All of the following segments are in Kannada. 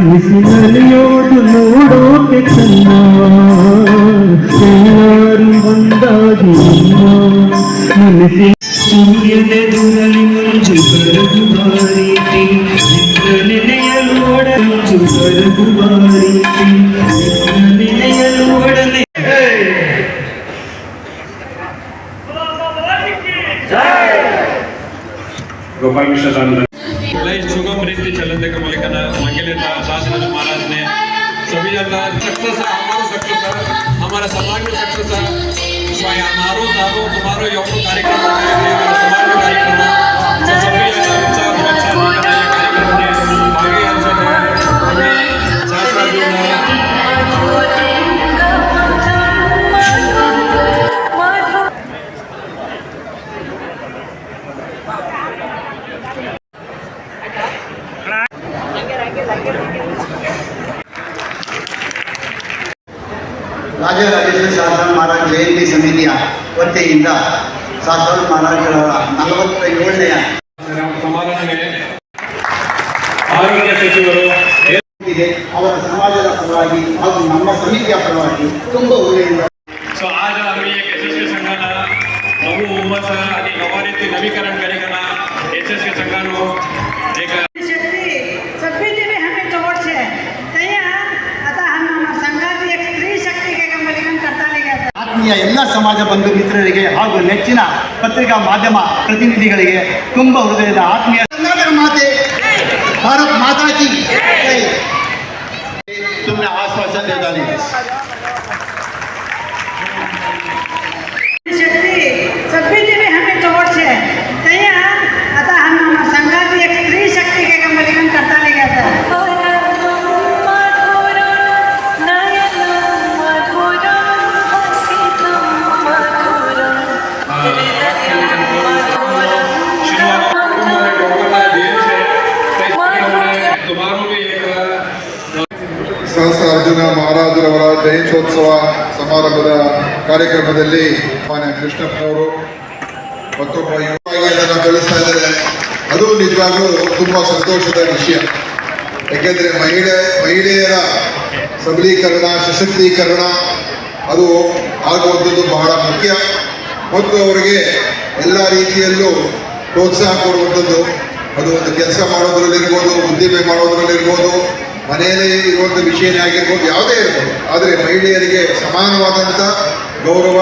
മനസ്സിനോട് നോടോ എല്ലാരും വന്നാകി മനസ്സിൽ സൂര്യനെ തുറലി മഞ്ചു പരകു മാറിയിട്ട് നിലയോടെ മഞ്ചു പരകു മാറിയിട്ട് നിലയോടെ ഗോപാലകൃഷ്ണ സുഖം രീതി ചലന്തകം. सभी सक्सेस है हमारा सक्सेस है हमारा समाज में सक्सेस है स्वाय हमारो दारो तुम्हारो कार्यक्रम है समाज में कार्यक्रम है। ರಾಜರಾಜೇಶ್ವರ ಶಾಸ್ತ್ರ ಮಹಾರಾಜ ಜಯಂತಿ ಸಮಿತಿಯ ವತಿಯಿಂದ ಶಾಸ್ತ್ರ ಮಹಾರಾಜರ ನಲವತ್ತ ಏಳನೆಯ ಆರೋಗ್ಯ ಸಚಿವರು ಅವರ ಸಮಾಜದ ಪರವಾಗಿ ಹಾಗೂ ನಮ್ಮ ಸಮಿತಿಯ ಪರವಾಗಿ ತುಂಬ ಒಳ್ಳೆಯಿಂದ ಸೊ ಆಗ ನಮಗೆ ಯಶಸ್ವಿ ಸಂಘನ ಬಹು ನವೀಕರಣ ಕಾರ್ಯಕ್ರಮ ಯಶಸ್ವಿ ಸಂಘನು ಆತ್ಮೀಯ ಎಲ್ಲ ಸಮಾಜ ಬಂಧು ಮಿತ್ರರಿಗೆ ಹಾಗೂ ನೆಚ್ಚಿನ ಪತ್ರಿಕಾ ಮಾಧ್ಯಮ ಪ್ರತಿನಿಧಿಗಳಿಗೆ ತುಂಬ ಹೃದಯದ ಆತ್ಮೀಯ ಕನ್ನಡ ಮಾತೆ ಭಾರತ್ ಮಾತಾ ಕಿ ಜೈ. ಸುಮ್ಮನೆ ಆಶ್ವಾಸನೆ ದೇದಾನೆ शक्ती सगळी ಜಯಂತ್ಯೋತ್ಸವ ಸಮಾರಂಭದ ಕಾರ್ಯಕ್ರಮದಲ್ಲಿ ಮಾನ್ಯ ಕೃಷ್ಣಪ್ಪನವರು ಮತ್ತೊಬ್ಬ ಯುವವಾಗಿ ಅದನ್ನು ಕಳಿಸ್ತಾ ಇದ್ದಾರೆ. ಅದು ನಿಜವಾಗ್ಲೂ ತುಂಬ ಸಂತೋಷದ ವಿಷಯ. ಯಾಕೆಂದರೆ ಮಹಿಳೆ, ಮಹಿಳೆಯರ ಸಬಲೀಕರಣ, ಸಶಕ್ತೀಕರಣ, ಅದು ಆಗುವಂಥದ್ದು ಬಹಳ ಮುಖ್ಯ. ಮತ್ತು ಅವರಿಗೆ ಎಲ್ಲ ರೀತಿಯಲ್ಲೂ ಪ್ರೋತ್ಸಾಹ ಕೊಡುವಂಥದ್ದು. ಅದು ಒಂದು ಕೆಲಸ ಮಾಡೋದ್ರಲ್ಲಿರ್ಬೋದು, ಉದ್ದಿಮೆ ಮಾಡೋದ್ರಲ್ಲಿರ್ಬೋದು ಮನೆಯಲ್ಲೇ ಇರುವಂಥ ವಿಷಯನೇ ಆಗಿರ್ಬೋದು, ಯಾವುದೇ ಇರ್ಬೋದು. ಆದರೆ ಮಹಿಳೆಯರಿಗೆ ಸಮಾನವಾದಂಥ ಗೌರವ,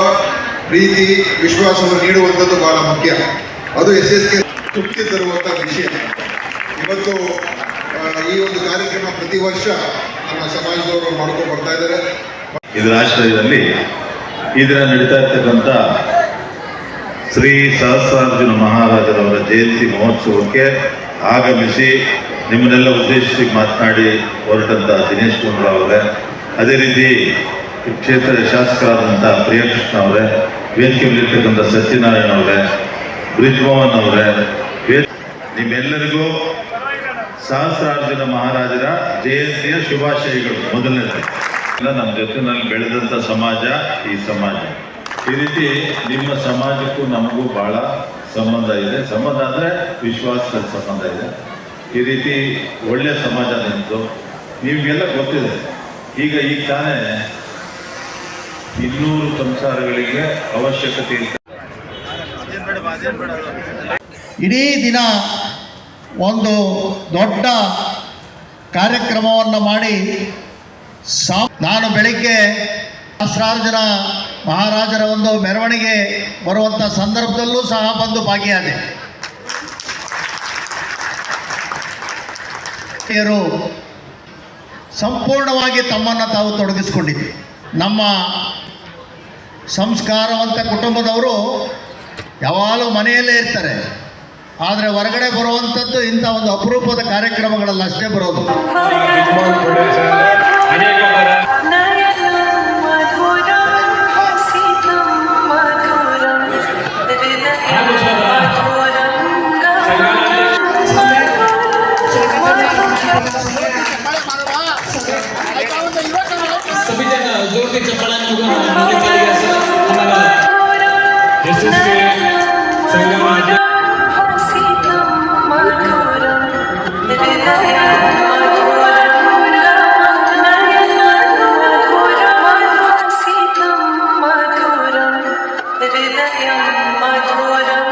ಪ್ರೀತಿ, ವಿಶ್ವಾಸವನ್ನು ನೀಡುವಂಥದ್ದು ಬಹಳ ಮುಖ್ಯ. ಅದು ಎಸ್ ಎಸ್ ಕೆ ತೃಪ್ತಿ ತರುವಂಥ ವಿಷಯ. ಇವತ್ತು ಈ ಒಂದು ಕಾರ್ಯಕ್ರಮ ಪ್ರತಿ ವರ್ಷ ನಮ್ಮ ಸಮಾಜದವರು ಮಾಡ್ಕೊಂಡು ಬರ್ತಾ ಇದ್ದಾರೆ. ಇದರ ಆಶ್ರಯದಲ್ಲಿ ಇದರ ನಡೀತಾ ಇರ್ತಕ್ಕಂಥ ಶ್ರೀ ಸಹಸ್ರಾರ್ಜುನ ಮಹಾರಾಜರವರ ಜಯಂತಿ ಮಹೋತ್ಸವಕ್ಕೆ ಆಗಮಿಸಿ ನಿಮ್ಮನ್ನೆಲ್ಲ ಉದ್ದೇಶಿಸಿ ಮಾತನಾಡಿ ಹೊರಟಂತ ದಿನೇಶ್ ಗುಂಡೂರಾವ್ ಅವರೇ. ಅದೇ ರೀತಿ ಕ್ಷೇತ್ರ ಕ್ಷೇತ್ರದ ಶಾಸಕರಾದಂಥ ಪ್ರಿಯಕೃಷ್ಣ ಅವರೇ ವೇದಿಕೆಯಲ್ಲಿರ್ತಕ್ಕಂಥ ಸತ್ಯನಾರಾಯಣ ಅವರೇ, ಬ್ರಿಜ್ಮೋಹನ್ ಅವರೇ ನಿಮ್ಮೆಲ್ಲರಿಗೂ ಸಹಸ್ರಾರ್ಜುನ ಮಹಾರಾಜರ ಜಯಂತಿಯ ಶುಭಾಶಯಗಳು. ಮೊದಲನೇ ನಮ್ಮ ಜೊತೆನಲ್ಲಿ ಬೆಳೆದಂಥ ಸಮಾಜ ಈ ಸಮಾಜ. ಈ ರೀತಿ ನಿಮ್ಮ ಸಮಾಜಕ್ಕೂ ನಮಗೂ ಬಹಳ ಸಂಬಂಧ ಇದೆ. ಸಂಬಂಧ ಅಂದರೆ ವಿಶ್ವಾಸದ ಸಂಬಂಧ ಇದೆ. ಈ ರೀತಿ ಒಳ್ಳೆಯ ಸಮಾಜ ನಿಮ್ಮದು ನಿಮಗೆಲ್ಲ ಗೊತ್ತಿದೆ. ಈಗ ಈಗ ತಾನೇ ಇನ್ನೂರು ಸಂಸಾರಗಳಿಗೆ ಅವಶ್ಯಕತೆ ಇಲ್ಲ ಇಡೀ ದಿನ ಒಂದು ದೊಡ್ಡ ಕಾರ್ಯಕ್ರಮವನ್ನು ಮಾಡಿ ಸಾ ನಾನು ಬೆಳಿಗ್ಗೆ ಸಹಸ್ರಾರ್ಜುನ ಮಹಾರಾಜರ ಒಂದು ಮೆರವಣಿಗೆ ಬರುವಂಥ ಸಂದರ್ಭದಲ್ಲೂ ಸಹ ಬಂದು ಭಾಗಿಯಾದೆ. ಹಿರಿಯರು ಸಂಪೂರ್ಣವಾಗಿ ತಮ್ಮನ್ನು ತಾವು ತೊಡಗಿಸ್ಕೊಂಡಿದ್ದೆ ನಮ್ಮ ಸಂಸ್ಕಾರವಂತ ಕುಟುಂಬದವರು ಯಾವಾಗಲೂ ಮನೆಯಲ್ಲೇ ಇರ್ತಾರೆ. ಆದರೆ ಹೊರಗಡೆ ಬರುವಂಥದ್ದು ಇಂಥ ಒಂದು ಅಪರೂಪದ ಕಾರ್ಯಕ್ರಮಗಳಲ್ಲಿ ಅಷ್ಟೇ ಬರೋದು. দেখছে পালান নদী চলে গেছে Hridayam Madhuram